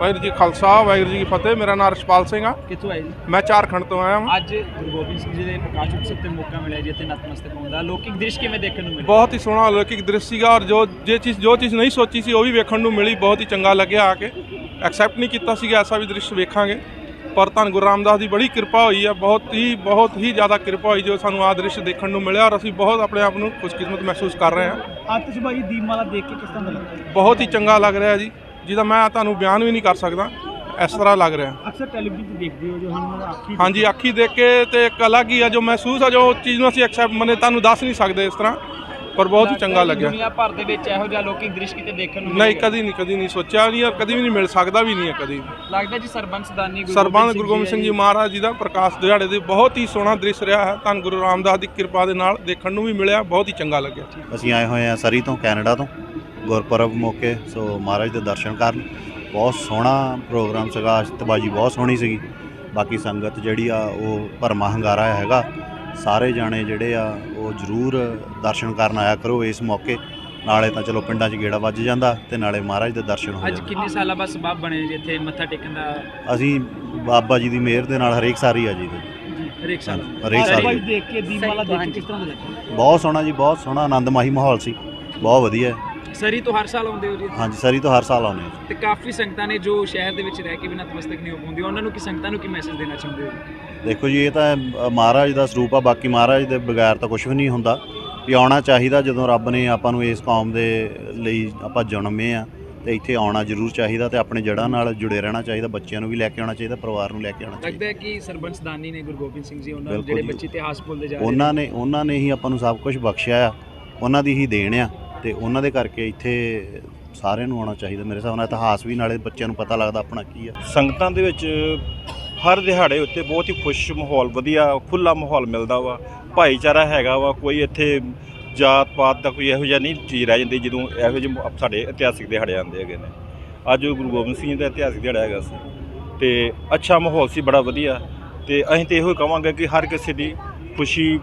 ਵਾਹਿਗੁਰੂ ਜੀ ਖਾਲਸਾ ਵਾਹਿਗੁਰੂ ਜੀ ਕੀ ਫਤਿਹ। ਮੇਰਾ ਨਾਮ ਰਸ਼ਪਾਲ ਸਿੰਘ ਆ। ਕਿੱਥੋਂ ਆਏ ਜੀ? ਮੈਂ ਝਾਰਖੰਡ ਤੋਂ ਆਇਆ ਹਾਂ ਅੱਜ ਗੁਰੂ ਗੋਬਿੰਦ ਸਿੰਘ ਜੀ ਦੇ ਪ੍ਰਕਾਸ਼ ਉਤਸਵ ਤੇ ਮੌਕਾ ਮਿਲਿਆ ਜੀ ਇੱਥੇ ਨਤਮਸਤਕ ਹੋਣ ਦਾ। ਲੌਕਿਕ ਦ੍ਰਿਸ਼ ਕਿਵੇਂ ਦੇਖਣ ਨੂੰ ਮਿਲਿਆ? ਬਹੁਤ ਹੀ ਸੋਹਣਾ ਅਲੌਕਿਕ ਦ੍ਰਿਸ਼ ਸੀਗਾ ਔਰ ਜੋ ਜੇ ਚੀਜ਼ ਜੋ ਚੀਜ਼ ਨਹੀਂ ਸੋਚੀ ਸੀ ਉਹ ਵੀ ਵੇਖਣ ਨੂੰ ਮਿਲੀ। ਬਹੁਤ ਹੀ ਚੰਗਾ ਲੱਗਿਆ ਆ ਕੇ। ਐਕਸੈਪਟ ਨਹੀਂ ਕੀਤਾ ਸੀਗਾ ਐਸਾ ਵੀ ਦ੍ਰਿਸ਼ ਵੇਖਾਂਗੇ। ਪਰ ਧੰਨ ਗੁਰੂ ਰਾਮਦਾਸ ਦੀ ਬੜੀ ਕਿਰਪਾ ਹੋਈ ਹੈ ਬਹੁਤ ਹੀ ਬਹੁਤ ਹੀ ਜ਼ਿਆਦਾ ਕਿਰਪਾ ਹੋਈ ਜੋ ਸਾਨੂੰ ਆ ਦ੍ਰਿਸ਼ ਦੇਖਣ ਨੂੰ ਮਿਲਿਆ ਔਰ ਅਸੀਂ ਬਹੁਤ ਆਪਣੇ ਆਪ ਨੂੰ ਖੁਸ਼ਕਿਸਮਤ ਮਹਿਸੂਸ ਕਰ ਰਹੇ ਹਾਂ। ਆਤਿਸ਼ਬਾਜ਼ੀ ਦੀਪਮਾਲਾ ਦੇਖ ਕੇ ਕਿਸ ਤਰ੍ਹਾਂ ਦਾ ਲੱਗਾ? ਬਹੁਤ ਹੀ ਚੰਗਾ ਲੱਗ ਰਿਹਾ ਜੀ। ਜਿਹਦਾ ਮੈਂ ਤੁਹਾਨੂੰ ਬਿਆਨ ਵੀ ਨਹੀਂ ਕਰ ਸਕਦਾ ਇਸ ਤਰ੍ਹਾਂ ਲੱਗ ਰਿਹਾ। ਅਕਸਰ ਟੈਲੀਵਿਜ਼ਨ ਤੇ ਦੇਖਦੇ ਹੋ ਜੋ ਹਨ ਆਖੀ ਹਾਂਜੀ ਅੱਖੀ ਦੇਖ ਕੇ ਤੇ ਇੱਕ ਅਲੱਗ ਹੀ ਆ ਜੋ ਮਹਿਸੂਸ ਆ ਜੋ ਉਹ ਚੀਜ਼ ਨੂੰ ਅਸੀਂ ਐਕਸੈਪਟ ਮਨੇ ਤੁਹਾਨੂੰ ਦੱਸ ਨਹੀਂ ਸਕਦੇ ਇਸ ਤਰ੍ਹਾਂ ਪਰ ਬਹੁਤ ਹੀ ਚੰਗਾ ਲੱਗਿਆ। ਦੁਨੀਆ ਭਰ ਦੇ ਵਿੱਚ ਇਹੋ ਜਿਹਾ ਲੌਕਿਕ ਦ੍ਰਿਸ਼ ਕਿਤੇ ਦੇਖਣ ਨੂੰ ਨਹੀਂ ਮਿਲੇਗਾ। ਕਦੀ ਨਹੀਂ ਕਦੀ ਨਹੀਂ ਸੋਚਿਆ ਨਹੀਂ ਔਰ ਕਦੀ ਵੀ ਨਹੀਂ ਮਿਲ ਸਕਦਾ ਵੀ ਨਹੀਂ ਹੈ ਕਦੀ। ਲੱਗਦਾ ਜੀ ਸਰਬੰਸ ਦਾਨੀ ਗੁਰੂ ਸਰਬੰਸ ਗੁਰੂ ਗੋਬਿੰਦ ਸਿੰਘ ਜੀ ਮਹਾਰਾਜ ਜੀ ਦਾ ਪ੍ਰਕਾਸ਼ ਦਿਹਾੜੇ ਦੇ ਬਹੁਤ ਹੀ ਸੋਹਣਾ ਦ੍ਰਿਸ਼ ਰਿਹਾ ਹੈ। ਧੰਨ ਗੁਰੂ ਰਾਮਦਾਸ ਦੀ ਕਿਰਪਾ ਦੇ ਨਾਲ ਦੇਖਣ ਨੂੰ ਵੀ ਮਿਲਿਆ ਬਹੁਤ ਹੀ ਚੰਗਾ ਲੱਗਿਆ। ਅਸੀਂ ਆਏ ਹੋਏ ਹਾਂ ਸਰੀ ਤੋਂ ਕੈਨੇਡਾ ਤੋਂ। ਗੁਰਪੁਰਬ ਮੌਕੇ ਸੋ ਮਹਾਰਾਜ ਦੇ ਦਰਸ਼ਨ ਕਰਨ। ਬਹੁਤ ਸੋਹਣਾ ਪ੍ਰੋਗਰਾਮ ਸੀਗਾ ਅਸ਼ਤਬਾਜੀ ਬਹੁਤ ਸੋਹਣੀ ਸੀਗੀ। ਬਾਕੀ ਸੰਗਤ ਜਿਹੜੀ ਆ ਉਹ ਭਰਮਾ ਹੰਗਾਰਾ ਹੈਗਾ। ਸਾਰੇ ਜਾਣੇ ਜਿਹੜੇ ਆ ਉਹ ਜ਼ਰੂਰ ਦਰਸ਼ਨ ਕਰਨ ਆਇਆ ਕਰੋ ਇਸ ਮੌਕੇ। ਨਾਲੇ ਤਾਂ ਚਲੋ ਪਿੰਡਾਂ 'ਚ ਗੇੜਾ ਵੱਜ ਜਾਂਦਾ ਤੇ ਨਾਲੇ ਮਹਾਰਾਜ ਦੇ ਦਰਸ਼ਨ ਹੋ ਅੱਜ ਜਾਂਦੇ। ਕਿੰਨੇ ਸਾਲਾਂ ਬਾਅਦ ਸਬਬ ਬਣੇ ਜੀ ਇੱਥੇ ਮੱਥਾ ਟੇਕਣ ਦਾ? ਅਸੀਂ ਬਾਬਾ ਜੀ ਦੀ ਮਿਹਰ ਦੇ ਨਾਲ ਹਰੇਕ ਸਾਰੀ ਆ ਜੀ ਦੇ ਹਰੇਕ ਸਾਲ। ਹਰੇਕ ਸਾਲ ਦੇਖ ਕੇ ਦੀਪਮਾਲਾ ਦੇਖ ਕੇ ਕਿਸ ਤਰ੍ਹਾਂ ਦਾ ਬਹੁਤ ਸੋਹਣਾ ਜੀ ਬਹੁਤ ਸੋਹਣਾ ਆਨੰਦਮਾਈ ਮਾਹੌਲ ਸੀ। ਬਹੁਤ ਵਧੀਆ। ਸਰੀ ਤੋਂ ਹਰ ਸਾਲ ਆਉਂਦੇ ਹੋ ਜੀ? ਹਾਂਜੀ ਸਰੀ ਤੋਂ ਹਰ ਸਾਲ ਆਉਂਦੇ ਹਾਂ ਤੇ ਕਾਫੀ ਸੰਗਤਾਂ ਨੇ ਜੋ ਸ਼ਹਿਰ ਦੇ ਵਿੱਚ ਰਹਿ ਕੇ ਵੀ ਨਤਮਸਤਕ ਨਹੀਂ ਹੋ ਪਾਉਂਦੀ ਉਹਨਾਂ ਨੂੰ ਕੀ ਸੰਗਤਾਂ ਨੂੰ ਕੀ ਮੈਸੇਜ ਦੇਣਾ ਚਾਹੁੰਦੇ ਹੋ? ਦੇਖੋ ਜੀ ਇਹ ਤਾਂ ਅ, ਮਹਾਰਾਜ ਦਾ ਸਰੂਪ ਆ ਬਾਕੀ ਮਹਾਰਾਜ ਦੇ ਬਗੈਰ ਤਾਂ ਕੁਝ ਵੀ ਨਹੀਂ ਹੁੰਦਾ। ਵੀ ਆਉਣਾ ਚਾਹੀਦਾ ਜਦੋਂ ਰੱਬ ਨੇ ਆਪਾਂ ਨੂੰ ਇਸ ਕੌਮ ਦੇ ਲਈ ਆਪਾਂ ਜਨਮੇ ਆ ਤੇ ਇੱਥੇ ਆਉਣਾ ਜ਼ਰੂਰ ਚਾਹੀਦਾ ਤੇ ਆਪਣੇ ਜੜ੍ਹਾਂ ਨਾਲ ਜੁੜੇ ਰਹਿਣਾ ਚਾਹੀਦਾ ਬੱਚਿਆਂ ਨੂੰ ਵੀ ਲੈ ਕੇ ਆਉਣਾ ਚਾਹੀਦਾ ਪਰਿਵਾਰ ਨੂੰ ਲੈ ਕੇ ਆਉਣਾ ਲੱਗਦਾ ਚਾਹੀਦਾ ਹੈ ਕਿ ਸਰਬੰਸ ਦਾਨੀ ਨੇ ਗੁਰੂ ਗੋਬਿੰਦ ਸਿੰਘ ਜੀ ਉਹਨਾਂ ਨੂੰ ਬਿਲਕੁਲ ਜਿਹੜੇ ਜੀ। ਬੱਚੇ ਇਤਿਹਾਸ ਭੁੱਲਦੇ ਜਾ ਰਹੇ ਉਹਨਾਂ ਨੇ। ਉਹਨਾਂ ਨੇ ਹੀ ਆਪਾਂ ਨੂੰ ਸਭ ਕੁਝ ਬਖਸ਼ਿਆ ਆ ਉਹਨਾਂ ਦੀ ਹੀ ਦੇਣ ਆ। ਤੇ ਉਹਨਾਂ ਦੇ ਕਰਕੇ ਇੱਥੇ ਸਾਰਿਆਂ ਨੂੰ ਆਉਣਾ ਚਾਹੀਦਾ। ਮੇਰੇ ਹਿਸਾਬ ਨਾਲ ਇਤਿਹਾਸ ਵੀ ਨਾਲੇ ਬੱਚਿਆਂ ਨੂੰ ਪਤਾ ਲੱਗਦਾ ਆਪਣਾ ਕੀ ਆ। ਸੰਗਤਾਂ ਦੇ ਵਿੱਚ ਹਰ ਦਿਹਾੜੇ ਉੱਤੇ ਬਹੁਤ ਹੀ ਖੁਸ਼ ਮਾਹੌਲ, ਵਧੀਆ ਖੁੱਲਾ ਮਾਹੌਲ ਮਿਲਦਾ ਵਾ। ਭਾਈਚਾਰਾ ਹੈਗਾ ਵਾ, ਕੋਈ ਇੱਥੇ ਜਾਤ ਪਾਤ ਦਾ ਕੋਈ ਇਹੋ ਜਿਹਾ ਨਹੀਂ ਚੀਜ਼ ਰਹਿ ਜਾਂਦੀ ਜਦੋਂ ਇਹੋ ਜਿਹੇ ਸਾਡੇ ਇਤਿਹਾਸਿਕ ਦਿਹਾੜੇ ਆਉਂਦੇ ਹੈਗੇ ਨੇ। ਅੱਜ ਗੁਰੂ ਗੋਬਿੰਦ ਸਿੰਘ ਜੀ ਦਾ ਇਤਿਹਾਸਿਕ ਦਿਹਾੜਾ ਹੈਗਾ ਸੀ। ਤੇ ਅੱਛਾ ਮਾਹੌਲ ਸੀ, ਬੜਾ ਵਧੀਆ। ਤੇ ਅਸੀਂ ਤੇ ਇਹੋ ਹੀ ਕਵਾਂਗੇ ਕਿ ਹਰ ਕਿਸੇ ਦੀ ਖੁਸ਼ੀ,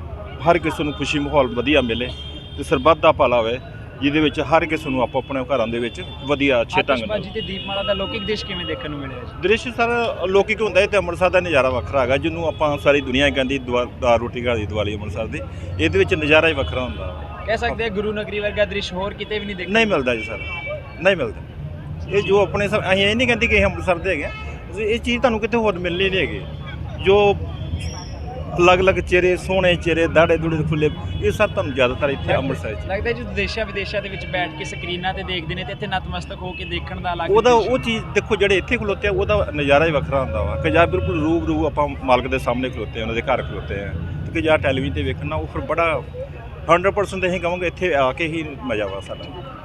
ਹਰ ਕਿਸੇ ਨੂੰ ਖੁਸ਼ੀ ਮਾਹੌਲ ਵਧੀਆ ਮਿਲੇ ਤੇ ਸਰਬੱਤ ਦਾ ਭਲਾ ਹੋਵੇ। ਜਿਹਦੇ ਵਿੱਚ ਹਰ ਕਿਸੇ ਨੂੰ ਆਪੋ ਆਪਣੇ ਘਰਾਂ ਦੇ ਵਿੱਚ ਵਧੀਆ ਅੱਛੇ ਢੰਗ ਨਾਲ। ਆਤਿਸ਼ਬਾਜ਼ੀ ਤੇ ਦੀਪਮਾਲਾ ਦਾ ਲੌਕਿਕ ਦੇਸ਼ ਕਿਵੇਂ ਦੇਖਣ ਨੂੰ ਮਿਲਿਆ ਜੀ? ਦ੍ਰਿਸ਼ ਸਰ ਲੋਕਿਕ ਹੁੰਦਾ ਹੈ ਤੇ ਅੰਮ੍ਰਿਤਸਰ ਦਾ ਨਜ਼ਾਰਾ ਵੱਖਰਾ ਹੈਗਾ ਜਿਹਨੂੰ ਆਪਾਂ ਸਾਰੀ ਦੁਨੀਆ ਕਹਿੰਦੀ ਦਾਲ ਰੋਟੀ ਘਰ ਦੀ ਦੀਵਾਲੀ ਅੰਮ੍ਰਿਤਸਰ ਦੀ। ਇਹਦੇ ਵਿੱਚ ਨਜ਼ਾਰਾ ਹੀ ਵੱਖਰਾ ਹੁੰਦਾ। ਕਹਿ ਸਕਦੇ ਗੁਰੂ ਨਗਰੀ ਵਰਗਾ ਦ੍ਰਿਸ਼ ਹੋਰ ਕਿਤੇ ਵੀ ਨਹੀਂ ਦੇਖਣ ਨਹੀਂ ਮਿਲਦਾ ਜੀ ਸਰ ਨਹੀਂ ਮਿਲਦਾ। ਇਹ ਜੋ ਆਪਣੇ ਅਸੀਂ ਇਹ ਨਹੀਂ ਕਹਿੰਦੇ ਕਿ ਇਹ ਅੰਮ੍ਰਿਤਸਰ ਦੇ ਹੈਗੇ। ਇਹ ਚੀਜ਼ ਤੁਹਾਨੂੰ ਕਿਤੇ ਹੋਰ ਮਿਲਣੀ ਨਹੀਂ ਹੈਗੀ। ਜੋ ਅਲੱਗ-ਅਲੱਗ ਚਿਹਰੇ ਸੋਹਣੇ ਚਿਹਰੇ ਦਾੜੇ ਦੁੜੇ ਖੁੱਲੇ ਇਹ ਸਭ ਤੁਹਾਨੂੰ ਜ਼ਿਆਦਾਤਰ ਇੱਥੇ ਅੰਮ੍ਰਿਤਸਰ ਵਿੱਚ। ਲੱਗਦਾ ਜੀ ਦੇਸ਼ਾਂ ਵਿਦੇਸ਼ਾਂ ਦੇ ਵਿੱਚ ਬੈਠ ਕੇ ਸਕਰੀਨਾਂ ਤੇ ਦੇਖਦੇ ਨੇ ਤੇ ਇੱਥੇ ਨਤਮਸਤਕ ਹੋ ਕੇ ਦੇਖਣ ਦਾ ਅਲੱਗ ਉਹਦਾ ਉਹ ਚੀਜ਼ ਦੇਖੋ ਜਿਹੜੇ ਇੱਥੇ ਖਲੋਤੇ ਆ ਉਹਦਾ ਨਜ਼ਾਰਾ ਹੀ ਵੱਖਰਾ ਹੁੰਦਾ ਵਾ। ਕਿ ਜਾਂ ਬਿਲਕੁਲ ਰੂਬ ਰੂ ਆਪਾਂ ਮਾਲਕ ਦੇ ਸਾਹਮਣੇ ਖਲੋਤੇ ਉਹਨਾਂ ਦੇ ਘਰ ਖਲੋਤੇ ਆ। ਕਿ ਜਾਂ ਟੈਲੀਵਿਜ਼ਨ ਤੇ ਵੇਖਣਾ ਉਹ ਫਿਰ ਬੜਾ 100% ਤੇ ਅਸੀਂ ਕਹਾਂਗੇ ਇੱਥੇ ਆ ਕੇ ਹੀ ਮਜ਼ਾ ਵਾ ਸਾਡਾ।